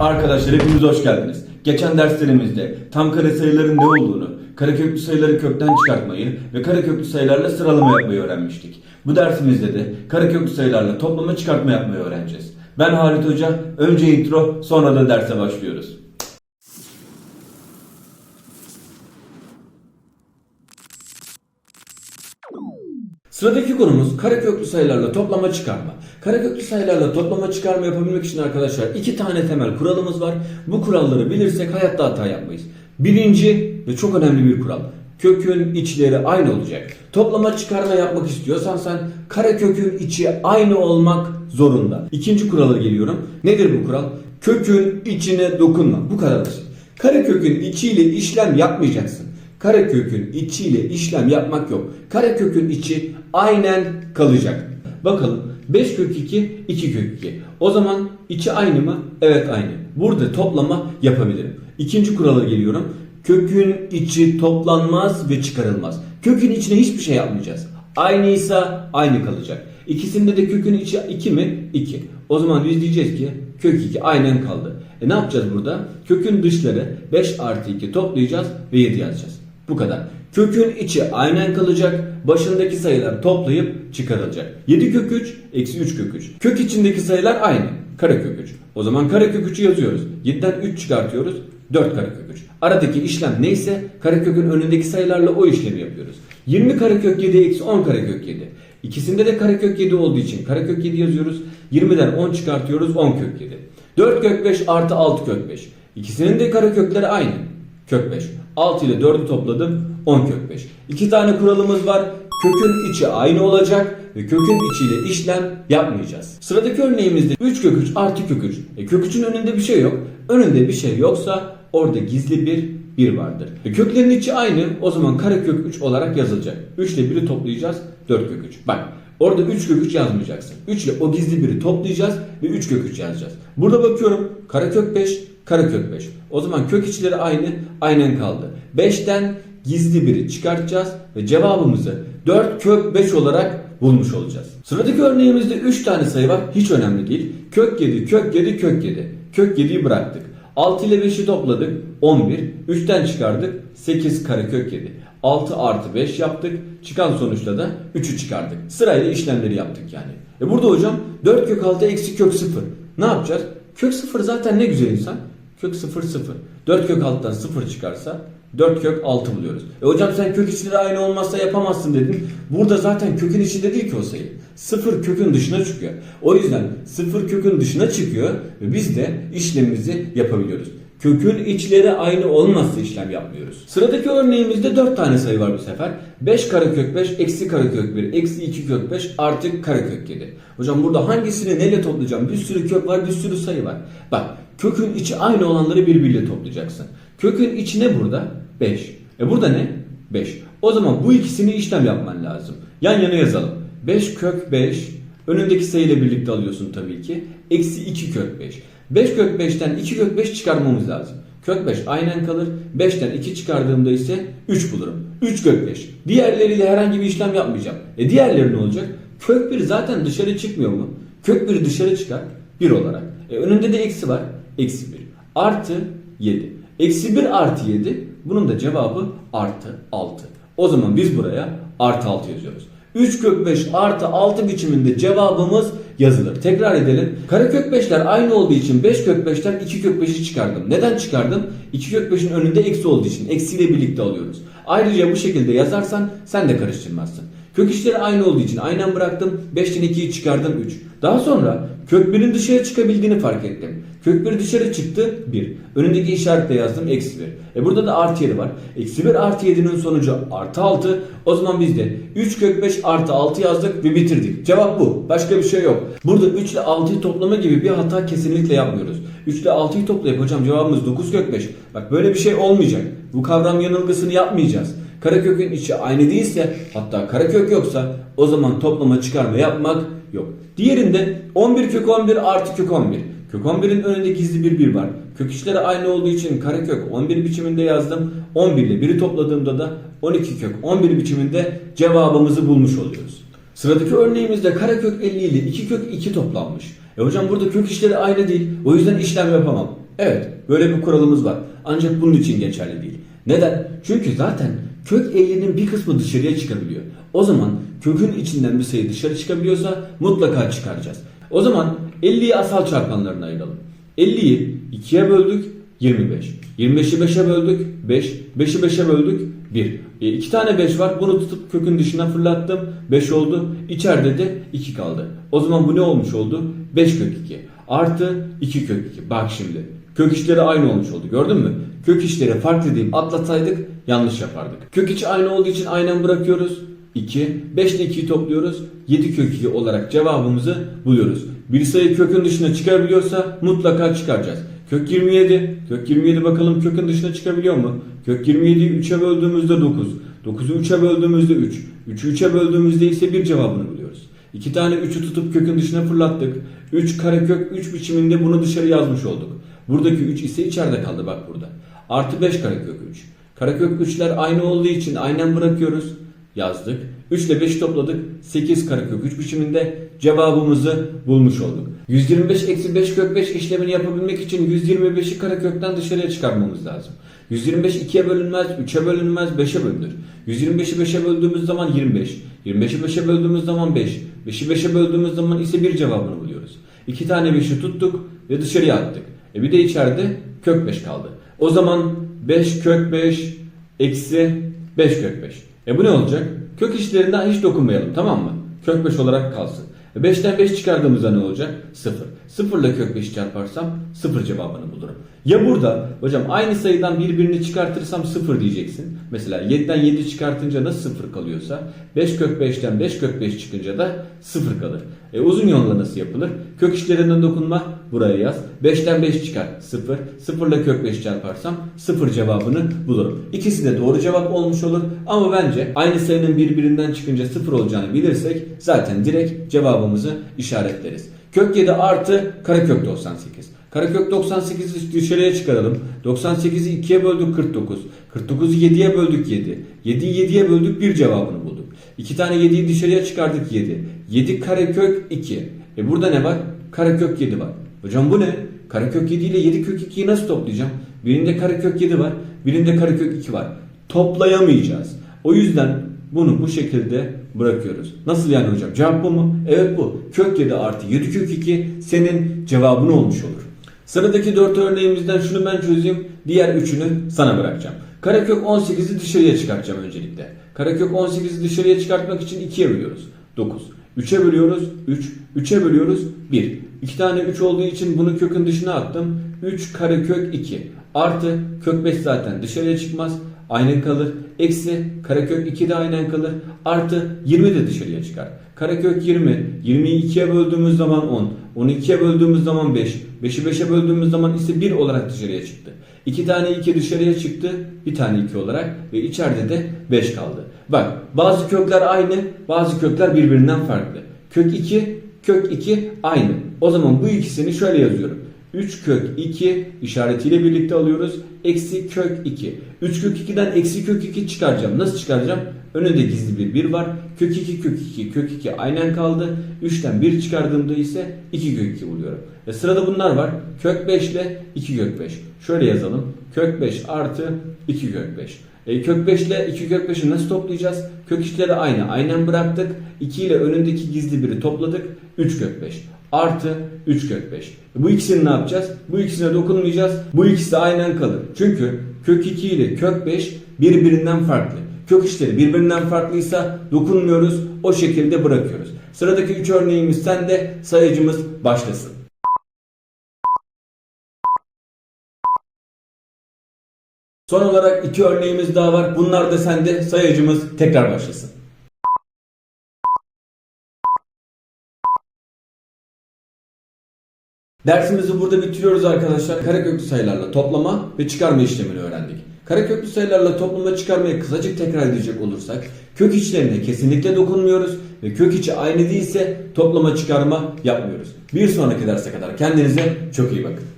Arkadaşlar hepiniz hoş geldiniz. Geçen derslerimizde tam kare sayıların ne olduğunu, kareköklü sayıları kökten çıkartmayı ve kareköklü sayılarla sıralama yapmayı öğrenmiştik. Bu dersimizde de kareköklü sayılarla toplama çıkartma yapmayı öğreneceğiz. Ben Halit Hoca, önce intro sonra da derse başlıyoruz. Sıradaki konumuz kareköklü sayılarla toplama çıkarma. Kareköklü sayılarla toplama çıkarma yapabilmek için arkadaşlar iki tane temel kuralımız var. Bu kuralları bilirsek hayatta hata yapmayız. Birinci ve çok önemli bir kural. Kökün içleri aynı olacak. Toplama çıkarma yapmak istiyorsan sen karekökün içi aynı olmak zorunda. İkinci kurala geliyorum. Nedir bu kural? Kökün içine dokunma. Bu kadar basit. Karekökün içiyle işlem yapmayacaksın. Karekökün içiyle işlem yapmak yok. Karekökün içi aynen kalacak. Bakalım 5 kök 2, 2 kök 2. O zaman içi aynı mı? Evet aynı. Burada toplama yapabilirim. İkinci kurala geliyorum. Kökün içi toplanmaz ve çıkarılmaz. Kökün içine hiçbir şey yapmayacağız. Aynıysa aynı kalacak. İkisinde de kökün içi 2 mi? 2. O zaman biz diyeceğiz ki kök 2 aynen kaldı. E ne yapacağız burada? Kökün dışları 5 artı 2 toplayacağız ve 7 yazacağız. Bu kadar. Kökün içi aynen kalacak. Başındaki sayılar toplayıp çıkarılacak. 7 kök 3 eksi 3 kök 3. Kök içindeki sayılar aynı. Karekök 3. O zaman karekök 3'ü yazıyoruz. 7'den 3 çıkartıyoruz. 4 karekök 3. Aradaki işlem neyse karekökün önündeki sayılarla o işlemi yapıyoruz. 20 karekök 7 eksi 10 karekök 7. İkisinde de karekök 7 olduğu için karekök 7 yazıyoruz. 20'den 10 çıkartıyoruz 10 kök 7. 4 kök 5 artı 6 kök 5. İkisinin de karekökleri aynı. Kök 5. 6 ile 4'ü topladım 10 kök 5. İki tane kuralımız var. Kökün içi aynı olacak ve kökün içiyle işlem yapmayacağız. Sıradaki örneğimizde 3 kök 3 artı kök 3. E, kök 3'ün önünde bir şey yok. Önünde bir şey yoksa orada gizli bir 1 vardır. E, köklerin içi aynı o zaman karekök 3 olarak yazılacak. 3 ile 1'i toplayacağız 4 kök 3. Bak Orada 3 kök 3 yazmayacaksın. 3 ile o gizli biri toplayacağız ve 3 kök 3 yazacağız. Burada bakıyorum karekök 5, karekök 5. O zaman kök içleri aynı, aynen kaldı. 5'ten gizli biri çıkartacağız ve cevabımızı 4 kök 5 olarak bulmuş olacağız. Sıradaki örneğimizde 3 tane sayı var. Hiç önemli değil. Kök 7, kök 7, kök 7. Kök 7'yi bıraktık. 6 ile 5'i topladık 11. 3'ten çıkardık 8 karekök 7. 6 artı 5 yaptık. Çıkan sonuçta da 3'ü çıkardık. Sırayla işlemleri yaptık yani. E burada hocam 4 kök 6 eksi kök 0. Ne yapacağız? Kök 0 zaten ne güzel insan. Kök 0 0. 4 kök 6'dan 0 çıkarsa 4 kök 6 buluyoruz. E hocam sen kök içleri aynı olmazsa yapamazsın dedin. Burada zaten kökün içinde değil ki o sayı. 0 kökün dışına çıkıyor. O yüzden 0 kökün dışına çıkıyor ve biz de işlemimizi yapabiliyoruz. Kökün içleri aynı olmazsa işlem yapmıyoruz. Sıradaki örneğimizde 4 tane sayı var bu sefer. 5 karekök 5 eksi karekök 1 eksi 2 kök 5 artı karekök 7. Hocam burada hangisini neyle toplayacağım? Bir sürü kök var bir sürü sayı var. Bak kökün içi aynı olanları birbiriyle toplayacaksın. Kökün içi ne burada? 5. E burada ne? 5. O zaman bu ikisini işlem yapman lazım. Yan yana yazalım. 5 kök 5 önündeki sayıyla birlikte alıyorsun tabii ki. Eksi 2 kök 5. 5 kök 5'ten 2 kök 5 çıkarmamız lazım. Kök 5 aynen kalır. 5'ten 2 çıkardığımda ise 3 bulurum. 3 kök 5. Diğerleriyle herhangi bir işlem yapmayacağım. E diğerleri ne olacak? Kök 1 zaten dışarı çıkmıyor mu? Kök 1 dışarı çıkar 1 olarak. E önünde de eksi var. Eksi 1. Artı 7. Eksi 1 artı 7. Bunun da cevabı artı 6. O zaman biz buraya artı 6 yazıyoruz. 3 kök 5 artı 6 biçiminde cevabımız yazılır. Tekrar edelim. Karekök 5'ler aynı olduğu için 5 kök 5'ten 2 kök 5'i çıkardım. Neden çıkardım? 2 kök 5'in önünde eksi olduğu için. Eksiyle birlikte alıyoruz. Ayrıca bu şekilde yazarsan sen de karıştırmazsın. Kök içleri aynı olduğu için aynen bıraktım. 5'ten 2'yi çıkardım 3. Daha sonra kök 1'in dışarı çıkabildiğini fark ettim. Kök 1 dışarı çıktı 1. Önündeki işaretle yazdım eksi 1. E burada da artı 7 var. Eksi 1 artı 7'nin sonucu artı 6. O zaman biz de 3 kök 5 artı 6 yazdık ve bitirdik. Cevap bu. Başka bir şey yok. Burada 3 ile 6'yı toplama gibi bir hata kesinlikle yapmıyoruz. 3 ile 6'yı toplayıp hocam cevabımız 9 kök 5. Bak böyle bir şey olmayacak. Bu kavram yanılgısını yapmayacağız. Karekökün içi aynı değilse hatta karekök yoksa o zaman toplama çıkarma yapmak yok. Diğerinde 11 kök 11 artı kök 11. Kök 11'in önünde gizli bir 1 var. Kök içleri aynı olduğu için karekök 11 biçiminde yazdım. 11 ile 1'i topladığımda da 12 kök 11 biçiminde cevabımızı bulmuş oluyoruz. Sıradaki örneğimizde karekök 50 ile 2 kök 2 toplanmış. E hocam burada kök işleri aynı değil. O yüzden işlem yapamam. Evet, böyle bir kuralımız var. Ancak bunun için geçerli değil. Neden? Çünkü zaten kök 50'nin bir kısmı dışarıya çıkabiliyor. O zaman kökün içinden bir sayı dışarı çıkabiliyorsa mutlaka çıkaracağız. O zaman 50'yi asal çarpanlarına ayıralım. 50'yi 2'ye böldük 25. 25'i 5'e böldük 5. 5'i 5'e böldük 1. E, iki tane 5 var. Bunu tutup kökün dışına fırlattım. 5 oldu. İçeride de 2 kaldı. O zaman bu ne olmuş oldu? 5 kök 2. Artı 2 kök 2. Bak şimdi. Kök içleri aynı olmuş oldu. Gördün mü? Kök içleri farklı deyip atlatsaydık yanlış yapardık. Kök içi aynı olduğu için aynen bırakıyoruz. 2. 5 ile 2'yi topluyoruz. 7 kök 2 olarak cevabımızı buluyoruz. Bir sayı kökün dışına çıkabiliyorsa mutlaka çıkaracağız. Kök 27. Kök 27 bakalım kökün dışına çıkabiliyor mu? Kök 27'yi 3'e böldüğümüzde 9. 9'u 3'e böldüğümüzde 3. 3'ü 3'e böldüğümüzde ise bir cevabını buluyoruz. İki tane 3'ü tutup kökün dışına fırlattık. 3 karekök 3 biçiminde bunu dışarı yazmış olduk. Buradaki 3 ise içeride kaldı bak burada. Artı 5 karekök 3. Karekök 3'ler aynı olduğu için aynen bırakıyoruz. Yazdık. 3 ile 5 topladık. 8 karekök 3 biçiminde cevabımızı bulmuş olduk. 125 eksi 5 kök 5 işlemini yapabilmek için 125'i karekökten dışarıya çıkarmamız lazım. 125 2'ye bölünmez, 3'e bölünmez, 5'e bölünür. 125'i 5'e böldüğümüz zaman 25. 25'i 5'e böldüğümüz zaman 5. 5'i 5'e böldüğümüz zaman ise bir cevabını buluyoruz. 2 tane 5'i tuttuk ve dışarıya attık. E bir de içeride kök 5 kaldı. O zaman 5 kök 5 eksi 5 kök 5. E bu ne olacak? Kök işlerinden hiç dokunmayalım tamam mı? Kök 5 olarak kalsın. E 5'ten 5 çıkardığımızda ne olacak? 0. 0 ile kök 5 çarparsam 0 cevabını bulurum. Ya burada hocam aynı sayıdan birbirini çıkartırsam 0 diyeceksin. Mesela 7'den 7 çıkartınca nasıl 0 kalıyorsa 5 kök 5'ten 5 kök 5 çıkınca da 0 kalır. E uzun yolla nasıl yapılır? Kök işlerinden dokunma buraya yaz. 5'ten 5 çıkar 0. 0 ile kök 5 çarparsam 0 cevabını bulurum. İkisi de doğru cevap olmuş olur. Ama bence aynı sayının birbirinden çıkınca 0 olacağını bilirsek zaten direkt cevabımızı işaretleriz. Kök 7 artı karekök 98. Karekök 98'i dışarıya çıkaralım. 98'i 2'ye böldük 49. 49'u 7'ye böldük 7. 7'yi 7'ye böldük 1 cevabını bulduk. 2 tane 7'yi dışarıya çıkardık 7. 7 karekök 2. E burada ne var? Karekök 7 var. Hocam bu ne? Karekök 7 ile 7 kök 2'yi nasıl toplayacağım? Birinde karekök 7 var. Birinde karekök 2 var. Toplayamayacağız. O yüzden bunu bu şekilde bırakıyoruz. Nasıl yani hocam? Cevap bu mu? Evet bu. Kök 7 artı 7 kök 2 senin cevabın olmuş olur. Sıradaki 4 örneğimizden şunu ben çözeyim. Diğer üçünü sana bırakacağım. Karekök 18'i dışarıya çıkartacağım öncelikle. Karekök 18'i dışarıya çıkartmak için 2'ye bölüyoruz. 9. 3'e bölüyoruz 3. 3'e bölüyoruz 1. 2 tane 3 olduğu için bunu kökün dışına attım. 3 karekök 2. Artı kök 5 zaten dışarıya çıkmaz. Aynen kalır. Eksi karekök 2 de aynen kalır. Artı 20 de dışarıya çıkar. Karekök 20. 20'yi 2'ye böldüğümüz zaman 10. 10'u 2'ye böldüğümüz zaman 5. 5'i 5'e böldüğümüz zaman ise 1 olarak dışarıya çıktı. 2 tane 2 dışarıya çıktı. Bir tane 2 olarak ve içeride de 5 kaldı. Bak bazı kökler aynı bazı kökler birbirinden farklı. Kök 2 kök 2 aynı. O zaman bu ikisini şöyle yazıyorum. 3 kök 2 işaretiyle birlikte alıyoruz. Eksi kök 2. 3 kök 2'den eksi kök 2 çıkaracağım. Nasıl çıkaracağım? Önünde gizli bir 1 var. Kök 2 kök 2 kök 2 aynen kaldı. 3'ten 1 çıkardığımda ise 2 kök 2 buluyorum. Ve sırada bunlar var. Kök 5 ile 2 kök 5. Şöyle yazalım. Kök 5 artı 2 kök 5. E, kök 5 ile 2 kök 5'i nasıl toplayacağız? Kök işleri aynı. Aynen bıraktık. 2 ile önündeki gizli biri topladık. 3 kök 5 artı 3 kök 5. Bu ikisini ne yapacağız? Bu ikisine dokunmayacağız. Bu ikisi de aynen kalır. Çünkü kök 2 ile kök 5 birbirinden farklı. Kök işleri birbirinden farklıysa dokunmuyoruz. O şekilde bırakıyoruz. Sıradaki 3 örneğimiz sende sayıcımız başlasın. Son olarak iki örneğimiz daha var. Bunlar da sende sayıcımız tekrar başlasın. Dersimizi burada bitiriyoruz arkadaşlar. Kareköklü sayılarla toplama ve çıkarma işlemini öğrendik. Kareköklü sayılarla toplama çıkarmayı kısacık tekrar edecek olursak kök içlerine kesinlikle dokunmuyoruz ve kök içi aynı değilse toplama çıkarma yapmıyoruz. Bir sonraki derse kadar kendinize çok iyi bakın.